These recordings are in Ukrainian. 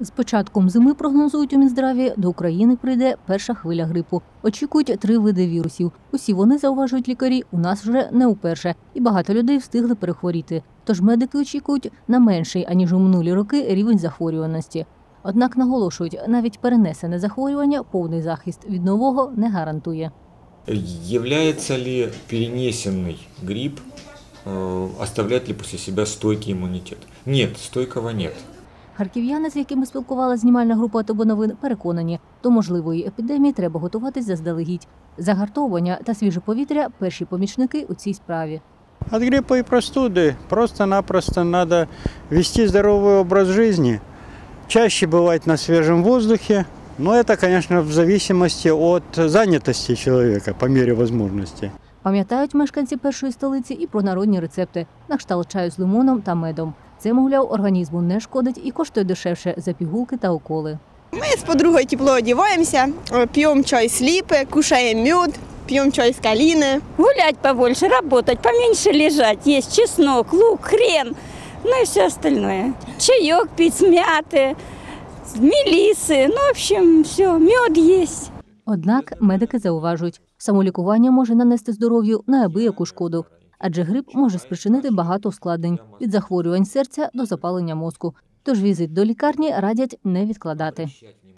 З початком зими прогнозують у Мінздраві, до України прийде перша хвиля грипу. Очікують три види вірусів. Усі вони зауважують лікарі. У нас вже не уперше, і багато людей встигли перехворіти. Тож медики очікують на менший аніж у минулі роки рівень захворюваності. Однак наголошують, навіть перенесене захворювання повний захист від нового не гарантує. Является ли перенесенный грипп, э, оставляет ли после себя стойкий иммунитет? Нет, стойкого нет. Харків'яни, з якими спілкувала знімальна група ТОБО новин, переконані, до можливої епідемії треба готуватись заздалегідь. Загартовування та свіже повітря перші помічники у цій справі. От гриппа и простуды просто-напросто надо вести здоровый образ жизни, чаще бывать на свежем воздухе, но это, конечно, в зависимости от занятости человека по мере возможности. Пам'ятають мешканці першої столиці і про народні рецепти на кшталт чаю з лимоном та медом. Це, мовляв, організму не шкодить і коштує дешевше за пігулки та уколи. Мы с подругой тепло одеваемся, э, пьем чай с липы, кушаем мед, пьем чай с калины. Гулять побольше, работать, поменьше лежать. Есть чеснок, лук, хрен, ну и все остальное. Чаек пить с мяты, с мелисы, ну, в общем, все, мед есть. Однак медики зауважують, самолікування може нанести здоров'ю неабияку шкоду, адже грип може спричинити багато ускладнень від захворювань серця до запалення мозку. Тож візит до лікарні радять не відкладати.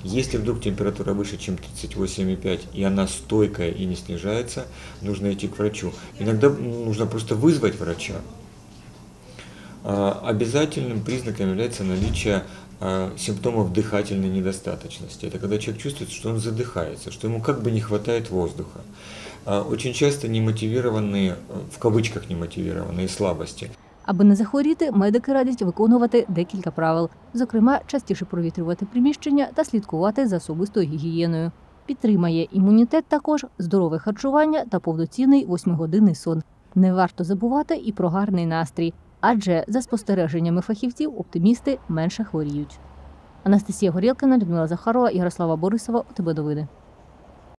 Если вдруг температура выше, чем 38,5, и она стойкая и не снижается, нужно идти к врачу. Иногда нужно просто вызвать врача. А, Обязательным признаком является наличие а, симптомов дыхательной недостаточности. Это когда человек чувствует, что он задыхается, что ему как бы не хватает воздуха. А, Очень часто немотивированные, э, в кавычках немотивированные слабости. Аби не захворіти, медики радять виконувати декілька правил, зокрема, частіше провітрювати приміщення та слідкувати за особистою гігієною. Підтримає імунітет також здорове харчування та повноцінний восьмигодинний сон. Не варто забувати і про гарний настрій, адже за спостереженнями фахівців оптимісти менше хворіють. Анастасія Горілкина, Людмила Захарова, Ярослава Борисова. ОТБ новини.